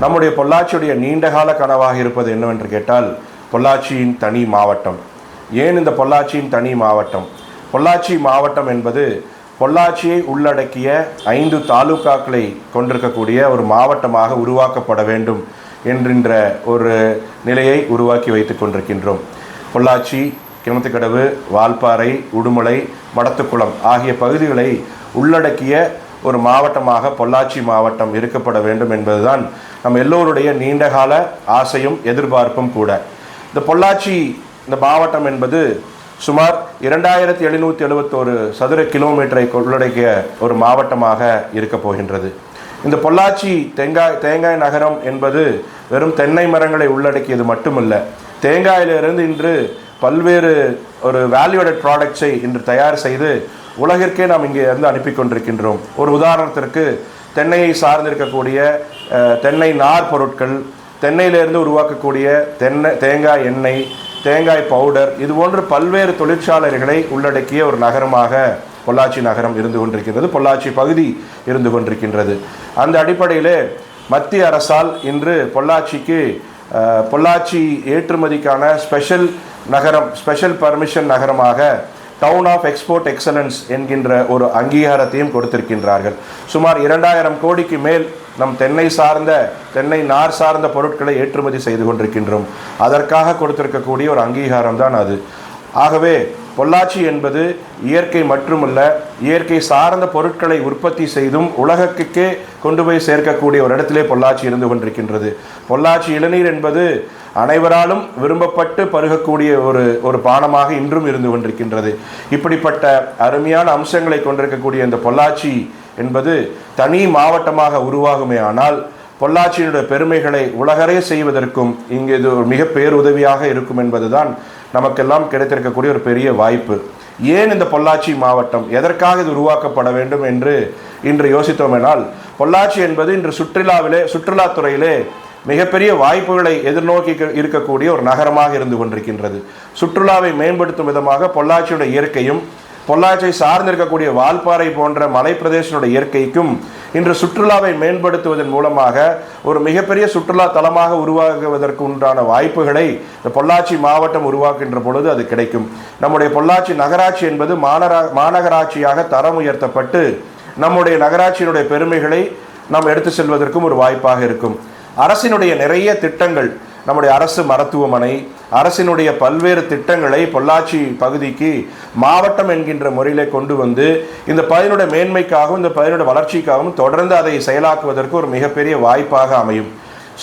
நம்முடைய பொள்ளாச்சியுடைய நீண்டகால கனவாக இருப்பது என்னவென்று கேட்டால் பொள்ளாச்சியின் தனி மாவட்டம். ஏன் இந்த பொள்ளாச்சியின் தனி மாவட்டம்? பொள்ளாச்சி மாவட்டம் என்பது பொள்ளாச்சியை உள்ளடக்கிய ஐந்து தாலுகாக்களை கொண்டிருக்கக்கூடிய ஒரு மாவட்டமாக உருவாக்கப்பட வேண்டும் என்கின்ற ஒரு நிலையை உருவாக்கி வைத்துக் கொண்டிருக்கின்றோம். பொள்ளாச்சி கிணத்துக்கடவு வால்பாறை உடுமலை மடத்துக்குளம் ஆகிய பகுதிகளை உள்ளடக்கிய ஒரு மாவட்டமாக பொள்ளாச்சி மாவட்டம் இருக்கப்பட வேண்டும் என்பதுதான் நம் எல்லோருடைய நீண்டகால ஆசையும் எதிர்பார்ப்பும் கூட. இந்த பொள்ளாச்சி இந்த மாவட்டம் என்பது சுமார் இரண்டாயிரத்தி எழுநூற்றி எழுபத்தோரு சதுர கிலோமீட்டரை உள்ளடக்கிய ஒரு மாவட்டமாக இருக்கப் போகின்றது. இந்த பொள்ளாச்சி தேங்காய் தேங்காய் நகரம் என்பது வெறும் தென்னை மரங்களை உள்ளடக்கியது மட்டுமல்ல தேங்காயிலிருந்து இன்று பல்வேறு ஒரு வேல்யூடட் ப்ராடக்ட்ஸை இன்று தயார் செய்து உலகிற்கே நாம் இங்கே இருந்து அனுப்பி கொண்டிருக்கின்றோம். ஒரு உதாரணத்திற்கு தென்னையை சார்ந்திருக்கக்கூடிய தென்னை நார் பொருட்கள் தென்னையிலிருந்து உருவாக்கக்கூடிய தென்னை தேங்காய் எண்ணெய் தேங்காய் பவுடர் இது போன்று பல்வேறு தொழிற்சாலைகளை உள்ளடக்கிய ஒரு நகரமாக பொள்ளாச்சி நகரம் இருந்து கொண்டிருக்கின்றது பொள்ளாச்சி பகுதி இருந்து கொண்டிருக்கின்றது. அந்த அடிப்படையிலே மத்திய அரசால் இன்று பொள்ளாச்சிக்கு பொள்ளாச்சி ஏற்றுமதிக்கான ஸ்பெஷல் நகரம் ஸ்பெஷல் பர்மிஷன் நகரமாக டவுன் ஆஃப் எக்ஸ்போர்ட் எக்ஸலன்ஸ் என்கின்ற ஒரு அங்கீகாரத்தையும் கொடுத்திருக்கின்றார்கள். சுமார் இரண்டாயிரம் கோடிக்கு மேல் நம் தென்னை சார்ந்த தென்னை நார் சார்ந்த பொருட்களை ஏற்றுமதி செய்து கொண்டிருக்கின்றோம். அதற்காக கொடுத்திருக்கக்கூடிய ஒரு அங்கீகாரம் தான் அது. ஆகவே பொள்ளாச்சி என்பது இயற்கை மட்டுமல்ல இயற்கை சார்ந்த பொருட்களை உற்பத்தி செய்தும் உலகத்துக்கே கொண்டு போய் சேர்க்கக்கூடிய ஒரு இடத்திலே பொள்ளாச்சி இருந்து கொண்டிருக்கின்றது. பொள்ளாச்சி இளநீர் என்பது அனைவராலும் விரும்பப்பட்டு பருகக்கூடிய ஒரு ஒரு பானமாக இன்றும் இருந்து கொண்டிருக்கின்றது. இப்படிப்பட்ட அருமையான அம்சங்களை கொண்டிருக்கக்கூடிய இந்த பொள்ளாச்சி என்பது தனி மாவட்டமாக உருவாகுமே ஆனால் பொள்ளாச்சியினுடைய பெருமைகளை உலகரே செய்வதற்கும் இங்கு இது ஒரு மிக பேருதவியாக இருக்கும் என்பதுதான் நமக்கெல்லாம் கிடைத்திருக்கக்கூடிய ஒரு பெரிய வாய்ப்பு. ஏன் இந்த பொள்ளாச்சி மாவட்டம்? எதற்காக இது உருவாக்கப்பட வேண்டும் என்று இன்று யோசித்தோமெனால் பொள்ளாச்சி என்பது இன்று சுற்றுலாவிலே சுற்றுலாத்துறையிலே மிகப்பெரிய வாய்ப்புகளை எதிர்நோக்கி இருக்கக்கூடிய ஒரு நகரமாக இருந்து கொண்டிருக்கின்றது. சுற்றுலாவை மேம்படுத்தும் விதமாக பொள்ளாச்சியுடைய இயற்கையும் பொள்ளாச்சியை சார்ந்திருக்கக்கூடிய வால்பாறை போன்ற மலைப்பிரதேசனுடைய இயற்கைக்கும் இன்று சுற்றுலாவை மேம்படுத்துவதன் மூலமாக ஒரு மிகப்பெரிய சுற்றுலா தலமாக உருவாகுவதற்கு உண்டான வாய்ப்புகளை இந்த பொள்ளாச்சி மாவட்டம் உருவாக்குகின்ற பொழுது அது கிடைக்கும். நம்முடைய பொள்ளாச்சி நகராட்சி என்பது மாநகரா மாநகராட்சியாக தரம் உயர்த்தப்பட்டு நம்முடைய நகராட்சியினுடைய பெருமைகளை நாம் எடுத்து செல்வதற்கும் ஒரு வாய்ப்பாக இருக்கும். அரசினுடைய நிறைய திட்டங்கள் நம்முடைய அரசு மருத்துவமனை அரசினுடைய பல்வேறு திட்டங்களை பொள்ளாச்சி பகுதிக்கு மாவட்டம் என்கின்ற முறையிலே கொண்டு வந்து இந்த பகுதியினுடைய மேன்மைக்காகவும் இந்த பகுதியினுடைய வளர்ச்சிக்காகவும் தொடர்ந்து அதை செயலாக்குவதற்கு ஒரு மிகப்பெரிய வாய்ப்பாக அமையும்.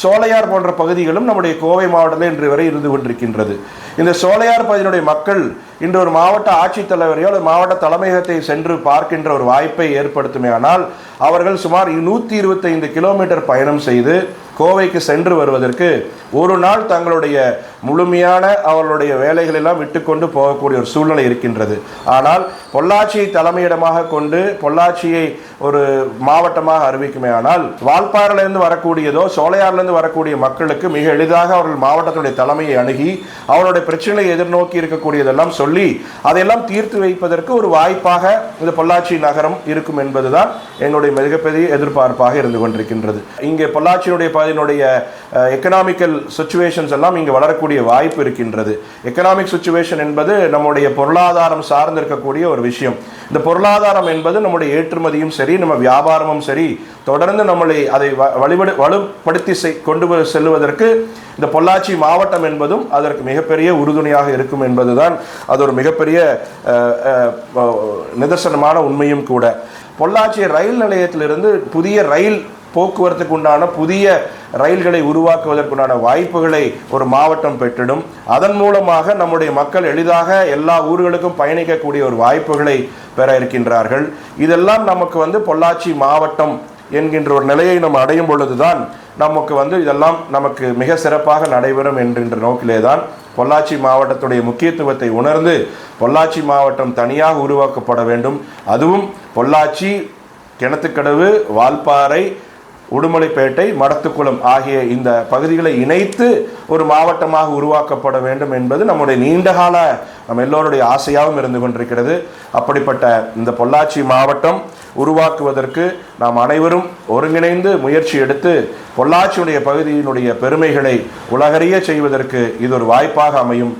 சோலையார் போன்ற பகுதிகளும் நம்முடைய கோவை மாவட்டத்தில் இன்று வரை இருந்து கொண்டிருக்கின்றது. இந்த சோலையார் பகுதியினுடைய மக்கள் இன்று ஒரு மாவட்ட ஆட்சித்தலைவரையோ அல்லது மாவட்ட தலைமையகத்தை சென்று பார்க்கின்ற ஒரு வாய்ப்பை ஏற்படுத்துமே ஆனால் அவர்கள் சுமார் நூற்றி இருபத்தைந்து கிலோமீட்டர் பயணம் செய்து கோவைக்கு சென்று வருவதற்கு ஒரு நாள் தங்களுடைய முழுமையான அவர்களுடைய வேலைகளெல்லாம் விட்டுக்கொண்டு போகக்கூடிய ஒரு சூழ்நிலை இருக்கின்றது. ஆனால் பொள்ளாச்சியை தலைமையிடமாக கொண்டு பொள்ளாச்சியை ஒரு மாவட்டமாக அறிவிக்குமே ஆனால் வால்பாறையிலிருந்து வரக்கூடியதோ சோலையாறிலிருந்து வரக்கூடிய மக்களுக்கு மிக எளிதாக அவர்கள் மாவட்டத்துடைய தலைமையை அணுகி அவருடைய பிரச்சனையை எதிர்நோக்கி இருக்கக்கூடியதெல்லாம் சொல்லி அதையெல்லாம் தீர்த்து வைப்பதற்கு ஒரு வாய்ப்பாக இந்த பொள்ளாச்சி நகரம் இருக்கும் என்பதுதான் எங்களுடைய மிகப்பெரிய எதிர்பார்ப்பாக இருந்து கொண்டிருக்கின்றது. இங்கே பொள்ளாச்சியினுடைய பதினுடைய எக்கனாமிக்கல் சுச்சுவேஷன்ஸ் எல்லாம் இங்கே வளரக்கூடிய வாய்ப்பு இருக்கின்றது. எக்கனாமிக் சுச்சுவேஷன் என்பது நம்முடைய பொருளாதாரம் சார்ந்திருக்கக்கூடிய ஒரு விஷயம். இந்த பொருளாதாரம் என்பது நம்முடைய ஏற்றுமதியும் சரி நம்ம வியாபாரமும் சரி தொடர்ந்து நம்மளை அதை வ- வழிபடு வலுப்படுத்தி செய்- கொண்டு செல்லுவதற்கு இந்த பொள்ளாச்சி மாவட்டம் என்பதும் அதற்கு மிகப்பெரிய உறுதுணையாக இருக்கும் என்பதுதான் அது ஒரு மிகப்பெரிய நிதர்சனமான உண்மையும் கூட. பொள்ளாச்சி ரயில் நிலையத்திலிருந்து புதிய ரயில் போக்குவரத்துக்கு உண்டான புதிய ரயில்களை உருவாக்குவதற்குண்டான வாய்ப்புகளை ஒரு மாவட்டம் பெற்றிடும். அதன் மூலமாக நம்முடைய மக்கள் எளிதாக எல்லா ஊர்களுக்கும் பயணிக்கக்கூடிய ஒரு வாய்ப்புகளை பெற இருக்கின்றார்கள். இதெல்லாம் நமக்கு வந்து பொள்ளாச்சி மாவட்டம் என்கின்ற ஒரு நிலையை நம்ம அடையும் பொழுதுதான் நமக்கு வந்து இதெல்லாம் நமக்கு மிக சிறப்பாக நடைபெறும் என்கின்ற நோக்கிலே தான் பொள்ளாச்சி மாவட்டத்துடைய முக்கியத்துவத்தை உணர்ந்து பொள்ளாச்சி மாவட்டம் தனியாக உருவாக்கப்பட வேண்டும். அதுவும் பொள்ளாச்சி கிணத்துக்கடவு வால்பாறை உடுமலைப்பேட்டை மடத்துக்குளம் ஆகிய இந்த பகுதிகளை இணைத்து ஒரு மாவட்டமாக உருவாக்கப்பட வேண்டும் என்பது நம்முடைய நீண்டகால நம்ம எல்லோருடைய ஆசையாகவும் இருந்து கொண்டிருக்கிறது. அப்படிப்பட்ட இந்த பொள்ளாச்சி மாவட்டம் உருவாக்குவதற்கு நாம் அனைவரும் ஒருங்கிணைந்து முயற்சி எடுத்து பொள்ளாச்சியுடைய பகுதியினுடைய பெருமைகளை உலகறிய செய்வதற்கு இது ஒரு வாய்ப்பாக அமையும்.